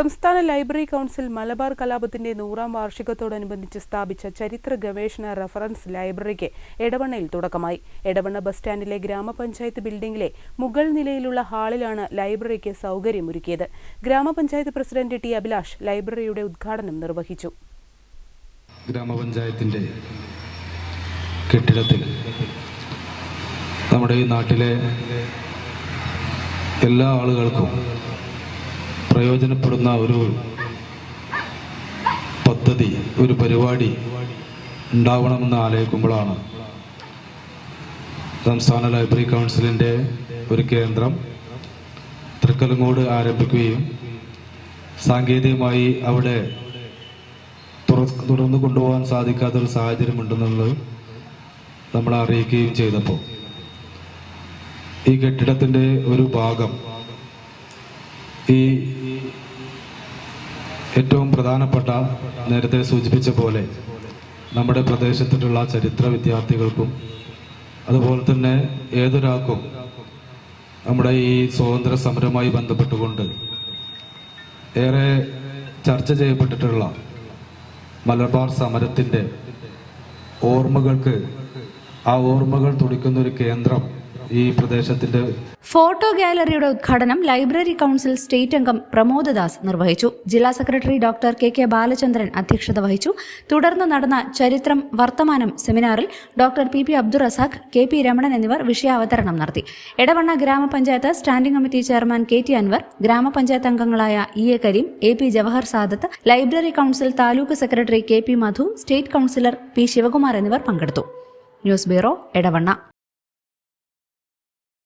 സംസ്ഥാന library council Malabar കലാപത്തിന്റെ നൂറാം വാർഷികത്തോടനുബന്ധിച്ച് സ്ഥാപിച്ച ചരിത്ര ഗവേഷണ റഫറൻസ് ലൈബ്രറിക്ക് എടവണ്ണയിൽ തുടക്കമായി. എടവണ്ണ ബസ് സ്റ്റാൻഡിലെ ഗ്രാമപഞ്ചായത്ത് ബിൽഡിംഗിലെ മുകൾ നിലയിലുള്ള ഹാളിലാണ് ലൈബ്രറിക്ക് സൗകര്യമൊരുക്കിയത്. ഗ്രാമപഞ്ചായത്ത് പ്രസിഡന്റ് ടി അഭിലാഷ് ലൈബ്രറിയുടെ ഉദ്ഘാടനം നിർവഹിച്ചു. ഗ്രാമപഞ്ചായത്തിന്റെ കെട്ടിടത്തിൽ നമ്മുടെ നാട്ടിലെ എല്ലാ ആളുകൾക്കും പ്രയോജനപ്പെടുന്ന ഒരു പദ്ധതി ഒരു പരിപാടി ഉണ്ടാവണമെന്ന് ആലോചിക്കുമ്പോഴാണ് സംസ്ഥാന ലൈബ്രറി കൗൺസിലിന്റെ ഒരു കേന്ദ്രം തൃക്കലങ്ങോട് ആരംഭിക്കുകയും സാങ്കേതികമായി അവിടെ തുറ- തുറന്നു കൊണ്ടുപോകാൻ സാധിക്കാത്തൊരു സാഹചര്യം ഉണ്ടെന്നുള്ളത് നമ്മൾ അറിയിക്കുകയും ചെയ്തപ്പോൾ. ഈ കെട്ടിടത്തിന്റെ ഒരു ഭാഗം ഈ ഏറ്റവും പ്രധാനപ്പെട്ട നേരത്തെ സൂചിപ്പിച്ച പോലെ നമ്മുടെ പ്രദേശത്തിലുള്ള ചരിത്ര വിദ്യാർത്ഥികൾക്കും അതുപോലെ തന്നെ ഏതൊരാൾക്കും നമ്മുടെ ഈ സ്വാതന്ത്ര്യ സമരവുമായി ബന്ധപ്പെട്ടുകൊണ്ട് ഏറെ ചർച്ച ചെയ്യപ്പെട്ടിട്ടുള്ള മലബാർ സമരത്തിന്റെ ഓർമ്മകൾക്ക് ആ ഓർമ്മകൾ തുടിക്കുന്ന ഒരു കേന്ദ്രം ഈ പ്രദേശത്തിന്റെ ഫോട്ടോ ഗാലറിയുടെ ഉദ്ഘാടനം ലൈബ്രറി കൗൺസിൽ സ്റ്റേറ്റ് അംഗം പ്രമോദദാസ് നിർവഹിച്ചു. ജില്ലാ secretary doctor K K Balachandran അധ്യക്ഷത വഹിച്ചു. തുടർന്ന് നടന്ന ചരിത്രം വർത്തമാനം സെമിനാറിൽ doctor P P Abdul Razak K P Ramanan എന്നിവർ വിഷയാവതരണം നടത്തി. എടവണ്ണ ഗ്രാമപഞ്ചായത്ത് standing committee chairman K T Anwar ഗ്രാമപഞ്ചായത്ത് അംഗങ്ങളായ E A Kareem A P Jawahar Sadath library council taluk secretary K P Madhu state councillor P Sivakumar എന്നിവർ പങ്കെടുത്തു. News bureau Edavanna.